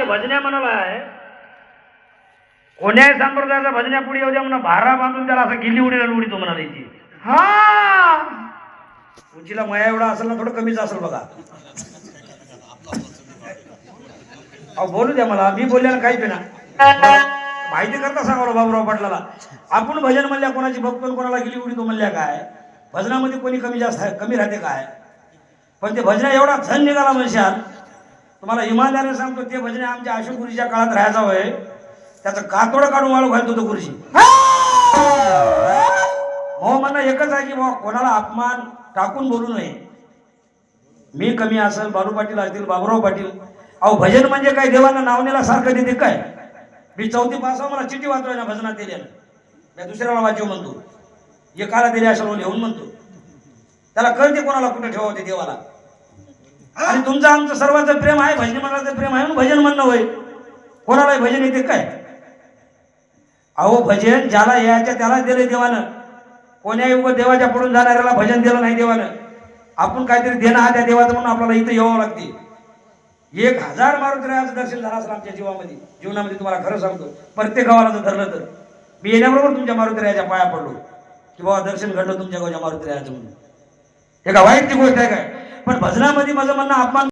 ते भजन्या म्हणाला आहे कोण्याही संप्रदायाचा भजन्या पुढे येऊ द्या म्हणा भारा बांधून त्याला असं गिल्ली उडी उडी तो म्हणाला हा. उंचीला मया एवढा असेल ना थोडं कमीच असेल बघा. अहो बोलू द्या मला मी बोलल्याला काहीच ना माहिती करता सांगा बाबूराव पाटलाला. आपण भजन म्हणल्या कोणाची आणि कोणाला गेली उडी तो म्हणल्या काय? भजनामध्ये कोणी कमी जास्त कमी राहते काय? पण ते भजना एवढा झन निघाला म्हणशाल तुम्हाला इमानदारीने सांगतो ते भजने आमच्या अशोक गुरुजीच्या काळात राहायचा होय त्याचं कातोडं काढून वाळू घालतो तो गुरुजी. हो! म्हणणं एकच आहे की बाबा कोणाला अपमान टाकून बोलू नये. मी कमी असेल बालू पाटील असतील बाबुराव पाटील. अहो भजन म्हणजे काय? देवानं नावनेला सारखं देते काय? मी चौथी पास मला चिठी वाचवाय ना भजनात दिल्यानं. मी दुसऱ्याला वाचव म्हणतो. एकाला दिले असेल लिहून म्हणतो. त्याला कळते कोणाला कुठे ठेवावते देवाला. आणि तुमचं आमचं सर्वांचं प्रेम आहे भजनी मंडळाचं प्रेम आहे म्हणून भजन म्हणणं होय. कोणालाही भजन येते काय? अहो भजन ज्याला यायच्या त्याला दिले देवानं. कोण्याही उभं देवाच्या पडून जाणाऱ्याला भजन दिलं नाही देवानं. आपण काहीतरी देणं हा त्या देवाचं म्हणून आपल्याला इथं यावं लागते. एक हजार मारुतीरायाचं दर्शन झालं असं आमच्या जीवामध्ये. जीवनामध्ये तुम्हाला खरं सांगतो. प्रत्येक गावाला जर धरलं तर. मी येण्याबरोबर तुमच्या मारुतीरायाच्या पाया पडलो. की बाबा दर्शन घडलं तुमच्या गावच्या मारुतीरायाचं म्हणून. हे का वाईटची गोष्ट आहे काय? पण भजनामध्ये माझं म्हणणं अपमान